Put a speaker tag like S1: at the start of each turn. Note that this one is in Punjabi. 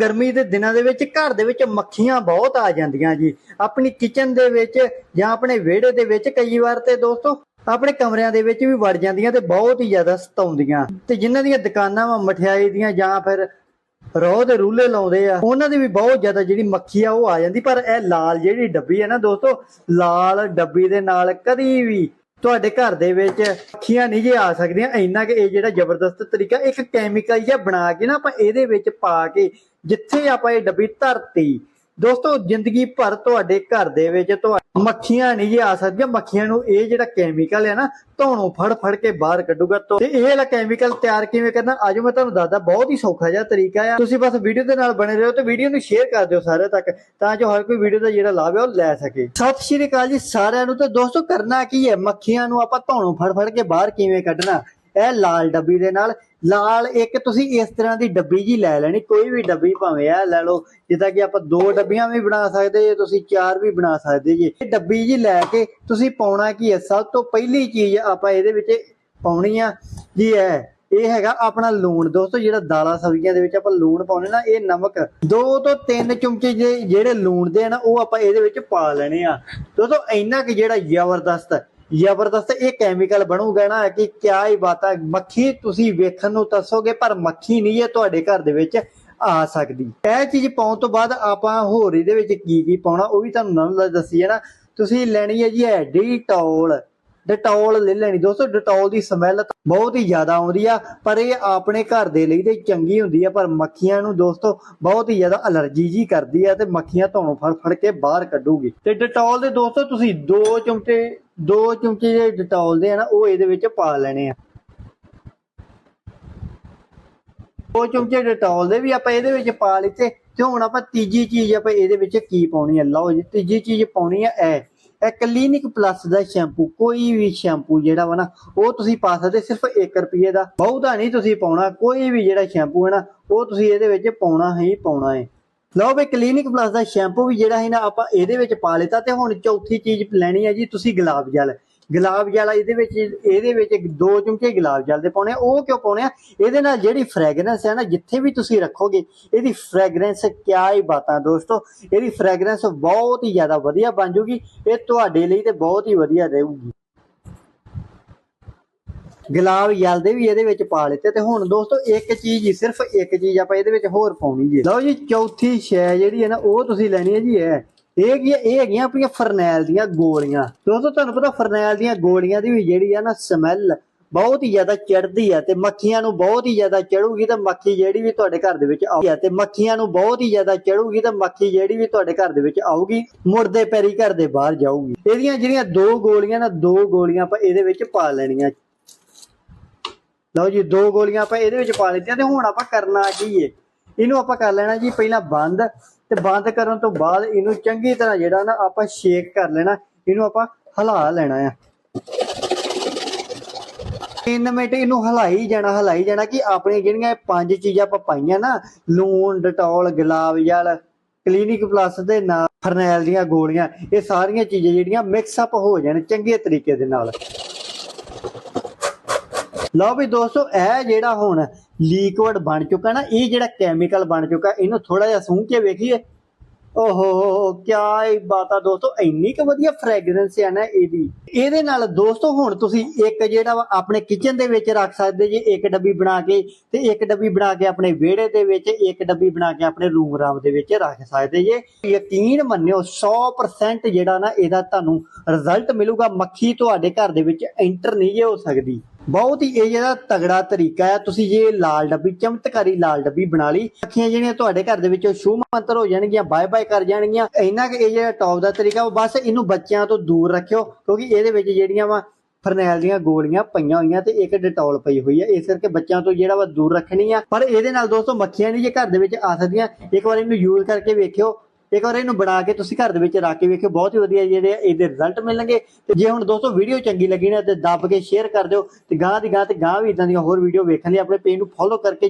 S1: ਗਰਮੀ ਦੇ ਦਿਨਾਂ ਦੇ ਵਿੱਚ ਘਰ ਦੇ ਵਿੱਚ ਮੱਖੀਆਂ ਬਹੁਤ ਆ ਜਾਂਦੀਆਂ ਜੀ। ਆਪਣੀ ਕਿਚਨ ਦੇ ਵਿੱਚ ਜਾਂ ਆਪਣੇ ਵਿਹੜੇ ਦੇ ਵਿੱਚ ਕਈ ਵਾਰ ਤੇ ਦੋਸਤੋ, ਆਪਣੇ ਕਮਰਿਆਂ ਦੇ ਵਿੱਚ ਵੀ ਵੜ ਜਾਂਦੀਆਂ ਤੇ ਬਹੁਤ ਹੀ ਜ਼ਿਆਦਾ ਸਤਾਉਂਦੀਆਂ ਤੇ ਜਿਨ੍ਹਾਂ ਦੀਆਂ ਦੁਕਾਨਾਂ ਵਾ ਮਠਿਆਈ ਦੀਆਂ ਜਾਂ ਫਿਰ ਰੋਹ ਦੇ ਰੂਲੇ ਲਾਉਂਦੇ ਆ, ਉਹਨਾਂ ਦੀ ਵੀ ਬਹੁਤ ਜ਼ਿਆਦਾ ਜਿਹੜੀ ਮੱਖੀ ਆ ਉਹ ਆ ਜਾਂਦੀ। ਪਰ ਇਹ ਲਾਲ ਜਿਹੜੀ ਡੱਬੀ ਹੈ ਨਾ ਦੋਸਤੋ, ਲਾਲ ਡੱਬੀ ਦੇ ਨਾਲ ਕਦੀ ਵੀ ਤੁਹਾਡੇ ਘਰ ਦੇ ਵਿੱਚ ਅੱਖੀਆਂ ਨਹੀਂ ਜੇ ਆ ਸਕਦੀਆਂ, ਇੰਨਾ ਕਿ ਇਹ ਜਿਹੜਾ ਜ਼ਬਰਦਸਤ ਤਰੀਕਾ, ਇੱਕ ਕੈਮੀਕਲ ਜਿਹਾ ਬਣਾ ਕੇ ਨਾ ਆਪਾਂ ਇਹਦੇ ਵਿੱਚ ਪਾ ਕੇ, ਜਿੱਥੇ ਆਪਾਂ ਇਹ ਡੱਬੀ ਧਰਤੀ, ਦੋਸਤੋ ਜ਼ਿੰਦਗੀ ਭਰ ਤੁਹਾਡੇ ਘਰ ਦੇ ਵਿੱਚ ਤੁਹਾ ਮੱਖੀਆਂ ਨਹੀਂ ਜੇ ਆ ਸਕਦੀਆਂ। ਮੱਖੀਆਂ ਨੂੰ ਇਹ ਜਿਹੜਾ ਕੈਮੀਕਲ ਹੈ ਨਾ, ਧੋਣੋਂ ਫੜ ਫੜ ਕੇ ਬਾਹਰ ਕੱਢੂਗਾ। ਤੇ ਇਹ ਵਾਲਾ ਕੈਮੀਕਲ ਤਿਆਰ ਕਿਵੇਂ ਕਰਨਾ, ਅੱਜ ਮੈਂ ਤੁਹਾਨੂੰ ਦੱਸਦਾ, ਬਹੁਤ ਹੀ ਸੌਖਾ ਜਿਹਾ ਤਰੀਕਾ ਆ। ਤੁਸੀਂ ਬਸ ਵੀਡੀਓ ਦੇ ਨਾਲ ਬਣੇ ਰਹੋ ਤੇ ਵੀਡੀਓ ਨੂੰ ਸ਼ੇਅਰ ਕਰ ਦਿਓ ਸਾਰਿਆਂ ਤੱਕ, ਤਾਂ ਜੋ ਹਰ ਕੋਈ ਵੀਡੀਓ ਦਾ ਜਿਹੜਾ ਲਾਭ ਹੈ ਉਹ ਲੈ ਸਕੇ। ਸਤਿ ਸ਼੍ਰੀ ਅਕਾਲ ਜੀ ਸਾਰਿਆਂ ਨੂੰ। ਤੇ ਦੋਸਤੋ, ਕਰਨਾ ਕੀ ਹੈ? ਮੱਖੀਆਂ ਨੂੰ ਆਪਾਂ ਧੋਣੋਂ ਫੜ ਫੜ ਕੇ ਬਾਹਰ ਕਿਵੇਂ ਕੱਢਣਾ? ਇਹ ਲਾਲ ਡੱਬੀ ਦੇ ਨਾਲ। ਲਾਲ ਇੱਕ ਤੁਸੀਂ ਇਸ ਤਰ੍ਹਾਂ ਦੀ ਡੱਬੀ ਜੀ ਲੈ ਲੈਣੀ, ਕੋਈ ਵੀ ਡੱਬੀ ਭਾਵੇਂ ਆ ਲੈ ਲਓ, ਜਿੱਦਾਂ ਕਿ ਆਪਾਂ ਦੋ ਡੱਬੀਆਂ ਵੀ ਬਣਾ ਸਕਦੇ ਜੇ, ਤੁਸੀਂ ਚਾਰ ਵੀ ਬਣਾ ਸਕਦੇ ਜੀ। ਇਹ ਡੱਬੀ ਜੀ ਲੈ ਕੇ ਤੁਸੀਂ ਪਾਉਣਾ ਕੀ ਹੈ? ਸਭ ਤੋਂ ਪਹਿਲੀ ਚੀਜ਼ ਆਪਾਂ ਇਹਦੇ ਵਿੱਚ ਪਾਉਣੀ ਆ ਜੀ ਹੈ ਇਹ ਹੈਗਾ ਆਪਣਾ ਲੂਣ। ਦੋਸਤੋ, ਜਿਹੜਾ ਦਾਲਾਂ ਸਬਜ਼ੀਆਂ ਦੇ ਵਿੱਚ ਆਪਾਂ ਲੂਣ ਪਾਉਨੇ ਨਾ, ਇਹ ਨਮਕ। ਦੋ ਤੋਂ ਤਿੰਨ ਚਮਚੇ ਜਿਹੜੇ ਲੂਣ ਦੇ ਆ ਨਾ ਉਹ ਆਪਾਂ ਇਹਦੇ ਵਿੱਚ ਪਾ ਲੈਣੇ ਆ। ਦੋਸਤੋ, ਇੰਨਾ ਕਿ ਜਿਹੜਾ ਜ਼ਬਰਦਸਤ ਜ਼ਬਰਦਸਤ ਇਹ ਕੈਮੀਕਲ ਬਣੂਗਾ ਨਾ ਕਿ ਕਿਆ ਹੀ ਬਾਤ, ਮੱਖੀ ਤੁਸੀਂ ਵੇਖਣ ਨੂੰ ਦੱਸੋਗੇ, ਪਰ ਮੱਖੀ ਨਹੀਂ ਹੈ ਤੁਹਾਡੇ ਘਰ ਦੇ ਵਿੱਚ ਆ ਸਕਦੀ। ਇਹ ਚੀਜ਼ ਪਾਉਣ ਤੋਂ ਬਾਅਦ ਆਪਾਂ ਹੋਰ ਇਹਦੇ ਵਿੱਚ ਕੀ ਕੀ ਪਾਉਣਾ, ਉਹ ਵੀ ਤੁਹਾਨੂੰ ਨਾਲ ਦੱਸੀ ਹੈ ਨਾ। ਤੁਸੀਂ ਲੈਣੀ ਹੈ ਜੀ ਹੈ ਡੀਟੋਲ ਡਟੋਲ ਲੈ ਲੈਣੀ। ਦੋਸਤੋ ਡਟੋਲ ਦੀ ਸਮੈਲ ਬਹੁਤ ਹੀ ਜ਼ਿਆਦਾ ਆਉਂਦੀ ਆ, ਪਰ ਇਹ ਆਪਣੇ ਘਰ ਦੇ ਲਈ ਤੇ ਚੰਗੀ ਹੁੰਦੀ ਆ, ਪਰ ਮੱਖੀਆਂ ਨੂੰ ਦੋਸਤੋ ਬਹੁਤ ਹੀ ਜ਼ਿਆਦਾ ਅਲਰਜੀ ਜੀ ਕਰਦੀ ਆ ਤੇ ਮੱਖੀਆਂ ਤੁਹਾਨੂੰ ਫੜ ਫੜ ਕੇ ਬਾਹਰ ਕੱਢੂਗੀ। ਤੇ ਡਟੋਲ ਦੇ ਦੋਸਤੋ, ਤੁਸੀਂ 2 ਚਮਚੇ ਦੋ ਚਮਚੇ ਜਿਹੜੇ ਡਟੋਲ ਦੇ ਆ ਨਾ, ਉਹ ਇਹਦੇ ਵਿੱਚ ਪਾ ਲੈਣੇ ਆ। ਦੋ ਚਮਚੇ ਡਟੋਲ ਦੇ ਵੀ ਆਪਾਂ ਇਹਦੇ ਵਿੱਚ ਪਾ ਲਿੱਤੇ, ਤੇ ਹੁਣ ਆਪਾਂ ਤੀਜੀ ਚੀਜ਼ ਆਪਾਂ ਇਹਦੇ ਵਿੱਚ ਕੀ ਪਾਉਣੀ ਹੈ ਲਓ ਜੀ, ਤੀਜੀ ਚੀਜ਼ ਪਾਉਣੀ ਹੈ ਇਹ। ਇਹ ਕਲੀਨਿਕ ਪਲੱਸ ਦਾ ਸ਼ੈਂਪੂ, ਕੋਈ ਵੀ ਸ਼ੈਂਪੂ ਜਿਹੜਾ ਵਾ ਨਾ, ਉਹ ਤੁਸੀਂ ਪਾ ਸਕਦੇ ਸਿਰਫ 1 ਰੁਪਏ ਦਾ। ਬਹੁਤਾ ਨਹੀਂ ਤੁਸੀਂ ਪਾਉਣਾ, ਕੋਈ ਵੀ ਜਿਹੜਾ ਸ਼ੈਂਪੂ ਹੈ ਨਾ, ਉਹ ਤੁਸੀਂ ਇਹਦੇ ਵਿੱਚ ਪਾਉਣਾ ਹੀ ਪਾਉਣਾ ਹੈ ਲਓ ਵੀ ਕਲੀਨਿਕ ਪਲੱਸ ਦਾ ਸ਼ੈਂਪੂ ਵੀ ਜਿਹੜਾ ਹੈ ਨਾ, ਆਪਾਂ ਇਹਦੇ ਵਿੱਚ ਪਾ ਲਿੱਤਾ ਤੇ ਹੁਣ ਚੌਥੀ ਚੀਜ਼ ਲੈਣੀ ਹੈ ਜੀ, ਤੁਸੀਂ ਗੁਲਾਬ ਜਲ। ਗੁਲਾਬ ਜਲ ਇਹਦੇ ਵਿੱਚ ਇਹਦੇ ਵਿੱਚ ਦੋ ਚਮਚੇ ਗੁਲਾਬ ਜਲ ਦੇ ਪਾਉਣੇ ਆ। ਉਹ ਕਿਉਂ ਪਾਉਣੇ ਆ? ਇਹਦੇ ਨਾਲ ਜਿਹੜੀ ਫ੍ਰੈਗਰੈਂਸ ਹੈ ਨਾ, ਜਿੱਥੇ ਵੀ ਤੁਸੀਂ ਰੱਖੋਗੇ, ਇਹਦੀ ਫ੍ਰੈਗਰੈਂਸ ਕਿਆ ਹੀ ਬਾਤਾਂ ਦੋਸਤੋ। ਇਹਦੀ ਫ੍ਰੈਗਰੈਂਸ ਬਹੁਤ ਹੀ ਜ਼ਿਆਦਾ ਵਧੀਆ ਬਣ ਜੂਗੀ। ਇਹ ਤੁਹਾਡੇ ਲਈ ਤੇ ਬਹੁਤ ਹੀ ਵਧੀਆ ਰਹੂਗੀ। ਗੁਲਾਬ ਜਲ ਦੇ ਵੀ ਇਹਦੇ ਵਿੱਚ ਪਾ ਲਿੱਤੇ ਤੇ ਹੁਣ ਦੋਸਤੋ ਇੱਕ ਚੀਜ਼ ਹੀ, ਸਿਰਫ ਇੱਕ ਚੀਜ਼ ਆਪਾਂ ਇਹਦੇ ਵਿੱਚ ਹੋਰ ਪਾਉਣੀ ਜੀ। ਲਓ ਜੀ, ਚੌਥੀ ਸ਼ੈ ਜਿਹੜੀ ਹੈ ਨਾ, ਉਹ ਤੁਸੀਂ ਲੈਣੀ ਹੈ ਜੀ ਇਹ। ਇਹ ਕੀ ਇਹ ਹੈਗੀਆਂ ਆਪਣੀਆਂ ਫਰਨੈਲ ਦੀਆਂ ਗੋਲੀਆਂ। ਦੋਸਤੋ ਤੁਹਾਨੂੰ ਪਤਾ ਫਰਨੈਲ ਦੀਆਂ ਗੋਲੀਆਂ ਦੀ ਵੀ ਜਿਹੜੀ ਆ ਨਾ ਸਮੈਲ ਬਹੁਤ ਹੀ ਜ਼ਿਆਦਾ ਚੜਦੀ ਆ ਤੇ ਮੱਖੀਆਂ ਨੂੰ ਬਹੁਤ ਹੀ ਜ਼ਿਆਦਾ ਚੜੂਗੀ ਤੇ ਮੱਖੀ ਜਿਹੜੀ ਵੀ ਤੁਹਾਡੇ ਘਰ ਦੇ ਵਿੱਚ ਆਊਗੀ ਤੇ ਮੱਖੀਆਂ ਨੂੰ ਬਹੁਤ ਹੀ ਜ਼ਿਆਦਾ ਚੜੂਗੀ ਤੇ ਮੱਖੀ ਜਿਹੜੀ ਵੀ ਤੁਹਾਡੇ ਘਰ ਦੇ ਵਿੱਚ ਆਊਗੀ ਮੁੜਦੇ ਪੈਰੀ ਘਰ ਦੇ ਬਾਹਰ ਜਾਊਗੀ। ਇਹਦੀਆਂ ਜਿਹੜੀਆਂ ਦੋ ਗੋਲੀਆਂ ਨਾ, ਦੋ ਗੋਲੀਆਂ ਆਪਾਂ ਇਹਦੇ ਵਿੱਚ ਪਾ ਲੈਣੀਆਂ। ਲਓ ਜੀ, ਦੋ ਗੋਲੀਆਂ ਆਪਾਂ ਇਹਦੇ ਵਿੱਚ ਪਾ ਲਿੱਤੀਆਂ ਤੇ ਹੁਣ ਆਪਾਂ ਕਰਨਾ ਕੀ ਏ? ਇਹਨੂੰ ਆਪਾਂ ਕਰ ਲੈਣਾ ਜੀ ਪਹਿਲਾਂ ਬੰਦ ਤੇ ਬੰਦ ਕਰਨ ਤੋਂ ਬਾਅਦ ਇਹਨੂੰ ਚੰਗੀ ਤਰ੍ਹਾਂ ਜਿਹੜਾ ਨਾ ਆਪਾਂ ਸ਼ੇਕ ਕਰ ਲੈਣਾ, ਇਹਨੂੰ ਆਪਾਂ ਹਿਲਾ ਲੈਣਾ ਆ। 3 ਮਿੰਟ ਇਹਨੂੰ ਹਿਲਾਈ ਜਾਣਾ ਹਿਲਾਈ ਜਾਣਾ ਕਿ ਆਪਣੀਆਂ ਜਿਹੜੀਆਂ ਪੰਜ ਚੀਜ਼ਾਂ ਆਪਾਂ ਪਾਈਆਂ ਨਾ, ਲੂਣ, ਡਟੋਲ, ਗੁਲਾਬ ਜਲ, ਕਲੀਨਿਕ ਪਲੱਸ ਦੇ ਨਾਲ ਫਰਨੈਲ ਦੀਆਂ ਗੋਲੀਆਂ, ਇਹ ਸਾਰੀਆਂ ਚੀਜ਼ਾਂ ਜਿਹੜੀਆਂ ਮਿਕਸ ਅਪ ਹੋ ਜਾਣ ਚੰਗੇ ਤਰੀਕੇ ਦੇ ਨਾਲ। ਲਓ ਵੀ ਦੋਸਤੋ, ਇਹ ਜਿਹੜਾ ਹੁਣ ਲਿਕਵਿਡ ਬਣ ਚੁੱਕਾ ਨਾ, ਇਹ ਜਿਹੜਾ ਕੈਮੀਕਲ ਬਣ ਚੁੱਕਾ, ਇਹਨੂੰ ਥੋੜਾ ਜਿਹਾ ਸੂੰਘ ਕੇ ਵੇਖੀਏ। ਓਹੋ, ਕਿਆ ਹੀ ਬਾਤ ਆ ਦੋਸਤੋ, ਇੰਨੀ ਕੁ ਵਧੀਆ ਫ੍ਰੈਗਰੈਂਸ ਹੈ ਨਾ ਇਹਦੀ। ਇਹਦੇ ਨਾਲ ਦੋਸਤੋ, ਹੁਣ ਤੁਸੀਂ ਇੱਕ ਜਿਹੜਾ ਆਪਣੇ ਕਿਚਨ ਦੇ ਵਿੱਚ ਰੱਖ ਸਕਦੇ ਜੀ, ਇੱਕ ਡੱਬੀ ਬਣਾ ਕੇ, ਤੇ ਇੱਕ ਡੱਬੀ ਬਣਾ ਕੇ ਆਪਣੇ ਵਿਹੜੇ ਦੇ ਵਿੱਚ, ਇੱਕ ਡੱਬੀ ਬਣਾ ਕੇ ਆਪਣੇ ਰੂਮ ਰਾਮ ਦੇ ਵਿੱਚ ਰੱਖ ਸਕਦੇ ਜੇ। ਯਕੀਨ ਮੰਨਿਓ 100% ਜਿਹੜਾ ਨਾ ਇਹਦਾ ਤੁਹਾਨੂੰ ਰਿਜ਼ਲਟ ਮਿਲੂਗਾ। ਮੱਖੀ ਤੁਹਾਡੇ ਘਰ ਦੇ ਵਿੱਚ ਐਂਟਰ ਨਹੀਂ ਜੇ ਹੋ ਸਕਦੀ। ਬਹੁਤ ਹੀ ਇਹ ਜਿਹੜਾ ਤਗੜਾ ਤਰੀਕਾ ਹੈ, ਤੁਸੀਂ ਜੇ ਲਾਲ ਡੱਬੀ, ਚਮਤਕਾਰੀ ਲਾਲ ਡੱਬੀ ਬਣਾ ਲਈ, ਅੱਖੀਆਂ ਜਿਹੜੀਆਂ ਤੁਹਾਡੇ ਘਰ ਦੇ ਵਿੱਚੋਂ ਸ਼ੂ ਮੰਤਰ ਹੋ ਜਾਣਗੀਆਂ, ਬਾਏ ਬਾਏ ਕਰ ਜਾਣਗੀਆਂ, ਇੰਨਾ ਕਿ ਇਹ ਜਿਹੜਾ ਟੌਪ ਦਾ ਤਰੀਕਾ, ਉਹ ਬਸ ਇਹਨੂੰ ਬੱਚਿਆਂ ਤੋਂ ਦੂਰ ਰੱਖਿਓ, ਕਿਉਂਕਿ ਇਹਦੇ ਵਿੱਚ ਜਿਹੜੀਆਂ ਵਾ ਫਰਨੈਲ ਦੀਆਂ ਗੋਲੀਆਂ ਪਈਆਂ ਹੋਈਆਂ ਤੇ ਇੱਕ ਡਟੋਲ ਪਈ ਹੋਈ ਹੈ ਇਸ ਕਰਕੇ ਬੱਚਿਆਂ ਤੋਂ ਜਿਹੜਾ ਵਾ ਦੂਰ ਰੱਖਣੀ ਆ। ਪਰ ਇਹਦੇ ਨਾਲ ਦੋਸਤੋ, ਮੱਖੀਆਂ ਨਹੀਂ ਜੇ ਘਰ ਦੇ ਵਿੱਚ ਆ ਸਕਦੀਆਂ, ਇੱਕ ਵਾਰ ਇਹਨੂੰ ਯੂਜ਼ ਕਰਕੇ ਵੇਖਿਓ ਇੱਕ ਵਾਰ ਇਹਨੂੰ ਬਣਾ ਕੇ ਤੁਸੀਂ ਘਰ ਦੇ ਵਿੱਚ ਰੱਖ ਕੇ ਵੇਖਿਓ, ਬਹੁਤ ਹੀ ਵਧੀਆ ਜਿਹੜੇ ਆ ਇਹਦੇ ਰਿਜ਼ਲਟ ਮਿਲਣਗੇ। ਤੇ ਜੇ ਹੁਣ ਦੋਸਤੋ ਵੀਡੀਓ ਚੰਗੀ ਲੱਗੀ ਨਾ, ਤੇ ਦੱਬ ਕੇ ਸ਼ੇਅਰ ਕਰ ਦਿਓ, ਤੇ ਗਾਂ ਦੀ ਗਾਂ ਤੇ ਗਾਂ ਵੀ ਇਦਾਂ ਦੀਆਂ ਹੋਰ ਵੀਡੀਓ ਵੇਖਣ ਲਈ ਆਪਣੇ ਪੇਜ ਨੂੰ ਫੋਲੋ ਕਰਕੇ